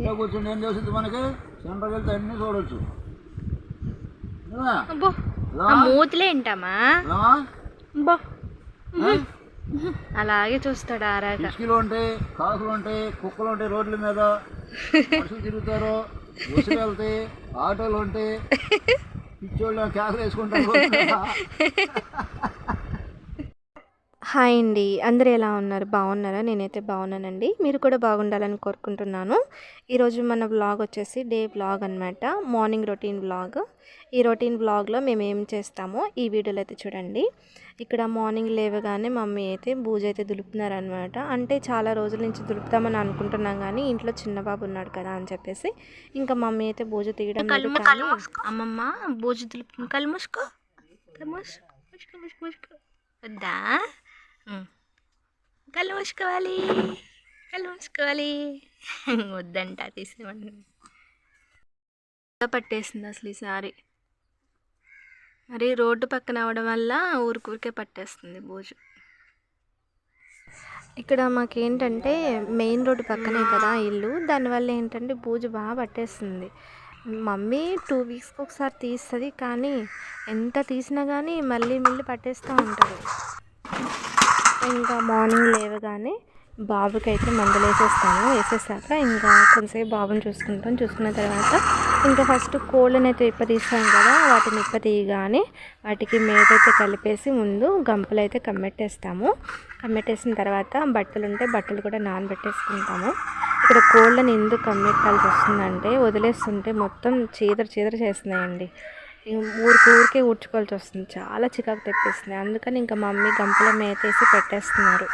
ఇంట్లో కూర్చొని ఏం చేస్తుంది మనకి? సెంటర్కి వెళ్తే అన్నీ చూడొచ్చు? అలాగే చూస్తాడు పిచ్చుకలు ఉంటాయి కాకులు ఉంటాయి కుక్కలు ఉంటాయి రోడ్ల మీద. మనుషులు తిరుగుతారు బస్సులు వెళ్తాయి ఆటోలు ఉంటాయి. పిచ్చోళ్ళు కేకలు వేసుకుంటారు. హాయ్ అండి. అందరూ ఎలా ఉన్నారు? బాగున్నారా? నేనైతే బాగున్నానండి. మీరు కూడా బాగుండాలని కోరుకుంటున్నాను. ఈరోజు మన వ్లాగ్ వచ్చేసి డే వ్లాగ్ అనమాట మార్నింగ్ రొటీన్ వ్లాగ్. ఈ రొటీన్ వ్లాగ్లో మేము ఏం చేస్తామో ఈ వీడియోలో అయితే చూడండి. ఇక్కడ మార్నింగ్ లేవగానే మమ్మీ అయితే బూజ అయితే దులుపుతున్నారనమాట అంటే చాలా రోజుల నుంచి దులుపుతామని అనుకుంటున్నాం కానీ ఇంట్లో చిన్న బాబు ఉన్నాడు కదా అని చెప్పేసి ఇంకా మమ్మీ అయితే బూజ తీయడం అమ్మమ్మ బూజ దులుపు. కళ్ళు మూసుకో. కళ్ళు మూసుకో. మూసుకో మూసుకో మూసుకో. వద్దా. కళ్ళు మూసుకోవాలి. కళ్ళు మూసుకోవాలి. వద్దంట తీసేవాడిని పట్టేసింది అసలు ఈసారి మరి రోడ్డు పక్కన అవడం వల్ల ఊరికూరికే పట్టేస్తుంది బూజు. ఇక్కడ మాకేంటంటే మెయిన్ రోడ్డు పక్కనే కదా ఇల్లు. దానివల్ల ఏంటంటే బూజు బాగా పట్టేస్తుంది. మమ్మీ టూ వీక్స్కి ఒకసారి తీస్తుంది కానీ ఎంత తీసినా కానీ మళ్ళీ మళ్ళీ పట్టేస్తూ ఉంటుంది. ఇంకా మార్నింగ్ లేవగానే బాబుకి అయితే మందులు వేసేస్తాను వేసేసాక ఇంకా కొంతసేపు బాబుని చూసుకుంటాం. చూసుకున్న తర్వాత ఇంకా ఫస్ట్ కోళ్ళని అయితే ఇప్ప తీస్తాం కదా వాటిని ఇప్ప తీయగానే వాటికి మేత అయితే కలిపేసి ముందు గంపలు అయితే కమ్మెట్టేస్తాము. కమ్మెట్టేసిన తర్వాత బట్టలు ఉంటే బట్టలు కూడా నానబెట్టేసుకుంటాము. ఇక్కడ కోళ్ళని ఎందుకు కమ్మెట్టాల్సి వస్తుందంటే వదిలేస్తుంటే మొత్తం చీదర చీదర చేస్తున్నాయండి. ఊరికి ఊరికే ఊడ్చుకోవాల్సి వస్తుంది. చాలా చికాకు తెప్పిస్తుంది. అందుకని ఇంకా మమ్మీ గంపలో మేతేసి పెట్టేస్తున్నారు.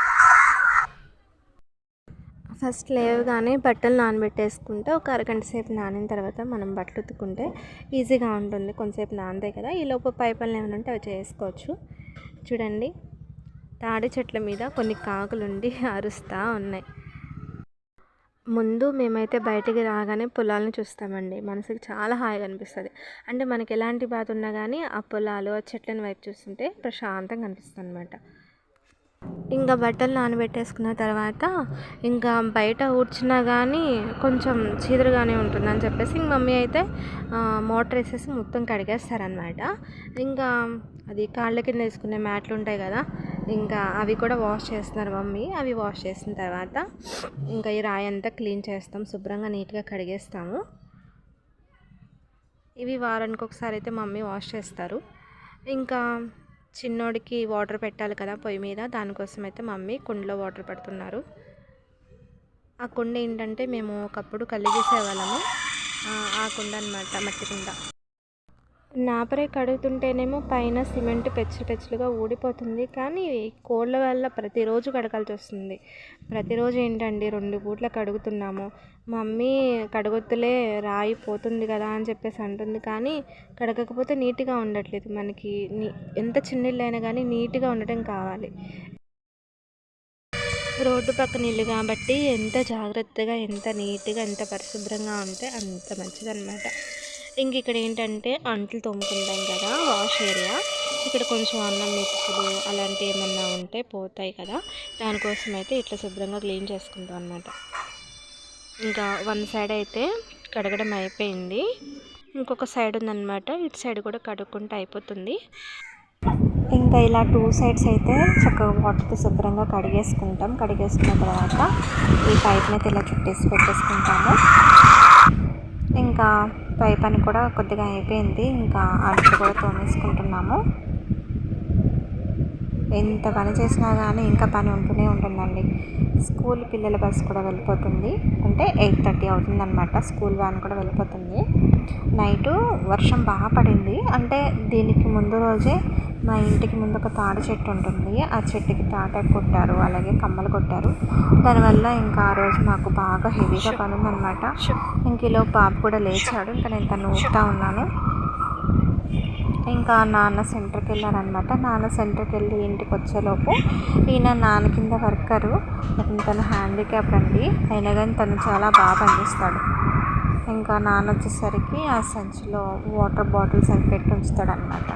ఫస్ట్ లేవగానే బట్టలు నానబెట్టేసుకుంటే ఒక అరగంట సేపు నానిన తర్వాత మనం బట్టలు ఉతుకుంటే ఈజీగా ఉంటుంది. కొంతసేపు నానదే కదా ఈ లోపు పై పనులు ఏమైనా ఉంటే అవి చేసుకోవచ్చు. చూడండి తాడి చెట్ల మీద కొన్ని కాకులుండి అరుస్తూ ఉన్నాయి. ముందు మేమైతే బయటికి రాగానే పొలాలను చూస్తామండి. మనసుకి చాలా హాయిగా అనిపిస్తుంది. అంటే మనకి ఎలాంటి బాధ ఉన్నా కానీ ఆ పొలాలు ఆ చెట్లను వైపు చూస్తుంటే ప్రశాంతంగా అనిపిస్తుంది అనమాట ఇంకా బట్టలు నానబెట్టేసుకున్న తర్వాత ఇంకా బయట ఊడ్చినా కానీ కొంచెం చీదరగానే ఉంటుందని చెప్పేసి ఇంక మమ్మీ అయితే మోటార్ వేసేసి మొత్తం కడిగేస్తారనమాట ఇంకా అది కాళ్ళ కింద వేసుకునే మ్యాట్లు ఉంటాయి కదా ఇంకా అవి కూడా వాష్ చేస్తున్నారు మమ్మీ. అవి వాష్ చేసిన తర్వాత ఇంకా ఈ రాయి అంతా క్లీన్ చేస్తాం. శుభ్రంగా నీట్గా కడిగేస్తాము. ఇవి వారానికి ఒకసారి అయితే మమ్మీ వాష్ చేస్తారు. ఇంకా చిన్నోడికి వాటర్ పెట్టాలి కదా పొయ్యి మీద. దానికోసం అయితే మమ్మీ కుండలో వాటర్ పెడుతున్నారు. ఆ కుండ ఏంటంటే మేము ఒకప్పుడు కలిగేసేవాళ్ళము ఆ, ఆ కుండ అనమాట మట్టి కుండ. నాపరే కడుగుతుంటేనేమో పైన సిమెంట్ పెచ్చులు పెచ్చులుగా ఊడిపోతుంది. కానీ కోళ్ళ వల్ల ప్రతిరోజు కడగాల్సి వస్తుంది. ప్రతిరోజు ఏంటండి? రెండు పూట్ల కడుగుతున్నాము. మమ్మీ కడగొత్తులే రాయి పోతుంది కదా అని చెప్పేసి అంటుంది. కానీ కడగకపోతే నీట్గా ఉండట్లేదు మనకి. నీ ఎంత చిన్న అయినా కానీ నీట్గా ఉండటం కావాలి. రోడ్డు పక్కన ఇల్లు కాబట్టి ఎంత జాగ్రత్తగా ఎంత నీట్గా ఎంత పరిశుభ్రంగా ఉంటే అంత మంచిదన్నమాట. ఇంక ఇక్కడ ఏంటంటే అంట్లు తోముకుంటాం కదా వాష్ ఏరియా. ఇక్కడ కొంచెం అన్నం మెతుకులు అలాంటివి ఏమన్నా ఉంటే పోతాయి కదా. దానికోసం అయితే ఇట్లా శుభ్రంగా క్లీన్ చేసుకుంటాం అనమాట ఇంకా వన్ సైడ్ అయితే కడగడం అయిపోయింది. ఇంకొక సైడ్ ఉందన్నమాట. ఇటు సైడ్ కూడా కడుక్కుంటే అయిపోతుంది. ఇంకా ఇలా టూ సైడ్స్ అయితే చక్కగా వాటర్తో శుభ్రంగా కడిగేసుకుంటాం. కడిగేసుకున్న తర్వాత ఈ పైప్ని అయితే ఇలా చుట్టేసి పెట్టేసుకుంటాము. ఇంకా పై పని కూడా కొద్దిగా అయిపోయింది. ఇంకా అంట్లు కూడా తోమేసుకుంటున్నాము. ఎంత పని చేసినా కానీ ఇంకా పని ఉంటూనే ఉంటుందండి. స్కూల్ పిల్లల బస్ కూడా వెళ్ళిపోతుంది. అంటే ఎయిట్ థర్టీ అవుతుందన్నమాట స్కూల్ వ్యాన్ కూడా వెళ్ళిపోతుంది. నైటు వర్షం బాగా పడింది. అంటే దీనికి ముందు రోజే మా ఇంటికి ముందు ఒక తాడి చెట్టు ఉంటుంది. ఆ చెట్టుకి తాటాకు కొట్టారు. అలాగే కమ్మలు కొట్టారు. దానివల్ల ఇంకా ఆ రోజు మాకు బాగా హెవీగా పని ఉందన్నమాట ఇంక ఈలో బాబు కూడా లేచాడు. ఇంకా నేను తను ఊపుతా ఉన్నాను. ఇంకా నాన్న సెంటర్కి వెళ్ళారనమాట నాన్న సెంటర్కి వెళ్ళి ఇంటికి వచ్చేలోపు ఈయన నాన్న కింద వర్కరు. తను హ్యాండిక్యాప్ అండి. అయినా కానీ తను చాలా బాగా పనిచేస్తాడు. ఇంకా నాన్న వచ్చేసరికి ఆ సంచిలో వాటర్ బాటిల్స్ అవి పెట్టి ఉంచుతాడు అనమాట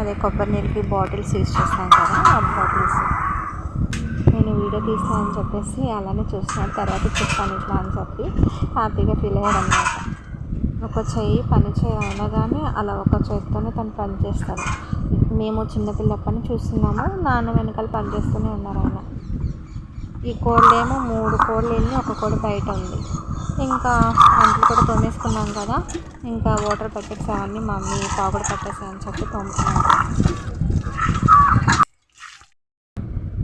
అదే కొబ్బరి నీళ్ళకి బాటిల్స్ యూజ్ చేస్తాం కదా ఆ బాటిల్స్. నేను వీడియో తీస్తాను అని చెప్పేసి అలానే చూస్తున్నాను. తర్వాత చెప్తాను ఇట్లా అని చెప్పి హ్యాపీగా ఫీల్ అయ్యాడు అనమాట ఒక చెయ్యి పని చేయైనా కానీ అలా ఒక చేతితోనే తను పని చేస్తాడు. మేము చిన్నపిల్లప్పని చూస్తున్నాము నాన్న వెనకాల పని చేస్తూనే ఉన్నారు ఆయన. ఈ కోళ్ళు ఏమో మూడు కోళ్ళు వెళ్ళి ఒక కోడి బయట ఉంది. ఇంకా అంట్లు కూడా తోమేసుకున్నాం కదా ఇంకా వాటర్ బకెట్స్ అవన్నీ మమ్మీ పట్టేసా పట్టేసాయని చెప్పి తోముకున్నాం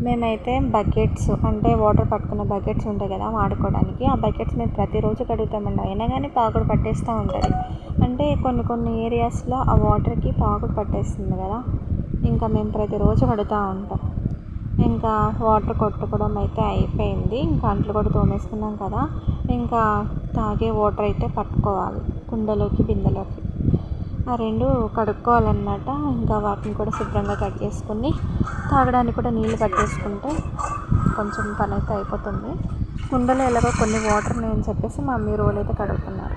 మేమైతే బకెట్స్ అంటే వాటర్ పట్టుకున్న బకెట్స్ ఉంటాయి కదా వాడుకోవడానికి. ఆ బకెట్స్ మేము ప్రతిరోజు కడుగుతామండి. అయినా కానీ పాకుడు పట్టేస్తూ ఉంటుంది. అంటే కొన్ని కొన్ని ఏరియాస్లో ఆ వాటర్కి పాకుడు పట్టేస్తుంది కదా. ఇంకా మేము ప్రతిరోజు కడుతూ ఉంటాం. ఇంకా వాటర్ కొట్టుకోవడం అయితే అయిపోయింది. ఇంకా అంట్లు కూడా తోమేసుకున్నాం కదా. ఇంకా తాగే వాటర్ అయితే పట్టుకోవాలి. కుండలోకి బిందెలోకి. ఆ రెండు కడుక్కోవాలన్నమాట. ఇంకా వాటిని కూడా శుభ్రంగా కట్ చేసుకుని తాగడానికి కూడా నీళ్ళు పట్టేసుకుంటే కొంచెం పని అయితే అయిపోతుంది. కుండలో ఎలాగో కొన్ని వాటర్ ఉన్నాయని చెప్పేసి మా మమ్మీ రోలు అయితే కడుగుతున్నారు.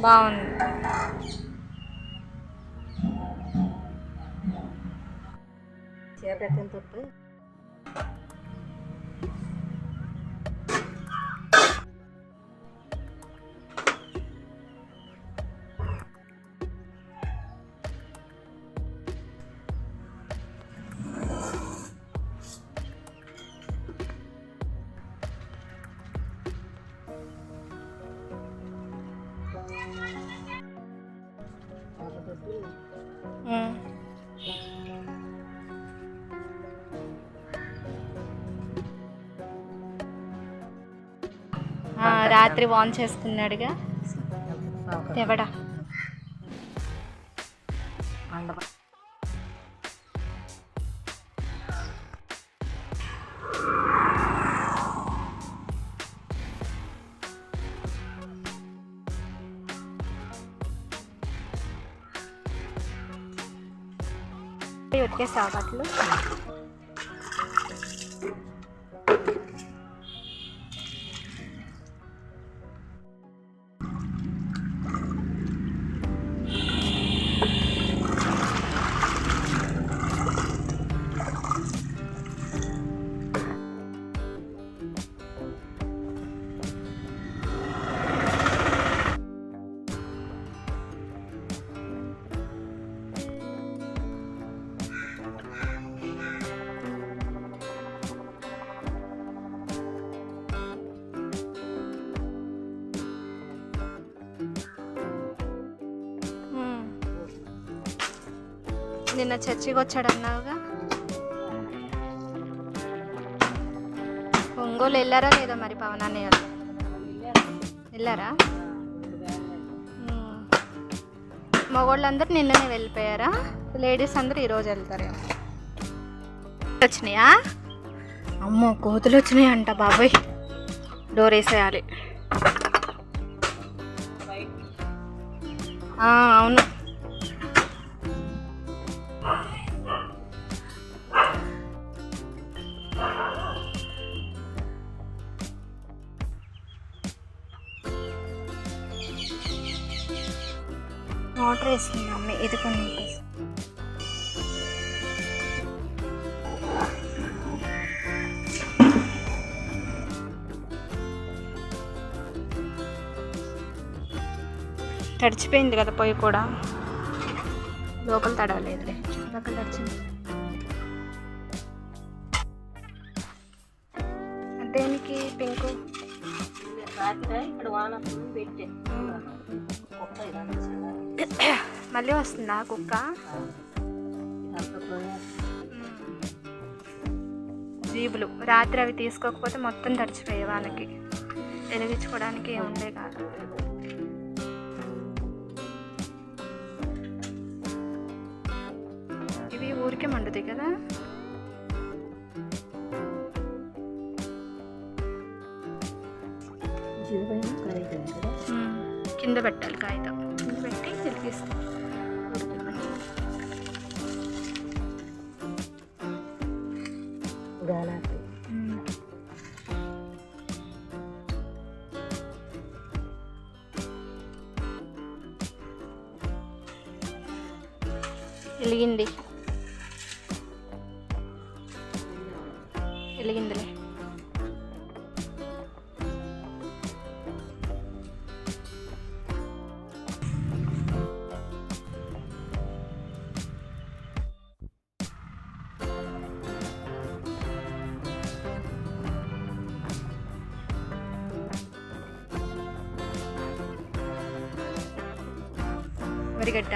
బాగుంది ఉమ్. రాత్రి వాన్ చేసుకున్నాడుగా. ఎవడా ఉతికేస్తావా సాగట్లు నిన్న చర్చికి వచ్చాడు అన్నావుగా ఒంగోలు వెళ్ళారా లేదా మరి పవన్ అన్నయ్య వెళ్ళారా? ఉమ్. మగవాళ్ళందరూ నిన్ననే వెళ్ళిపోయారా? లేడీస్ అందరూ ఈరోజు వెళ్తారేమో వచ్చినాయా? అమ్మో కోతులు వచ్చినాయి అంట బాబాయ్. డోర్ వేసేయాలి. అవును. వేస్తుంది మమ్మీ ఇది కొన్ని తడిచిపోయింది కదా పొయ్యి కూడా. లోపల తడవలేదులే చుట్టుపక్కల తడిచింది. దేనికి పింకు? ఇక్కడ వాన పెట్టే. మళ్ళీ వస్తుందా కుక్క? జీబులు. రాత్రి అవి తీసుకోకపోతే మొత్తం తడిచిపోయే వాళ్ళకి. వెలిగించుకోవడానికి ఏం ఉండే కాదు. ఇవి ఊరికే మండుతాయి కదా. కింద? పెట్టాలి కాగితం వెలిగింది వెలిగిందిలే వరిగడ్డ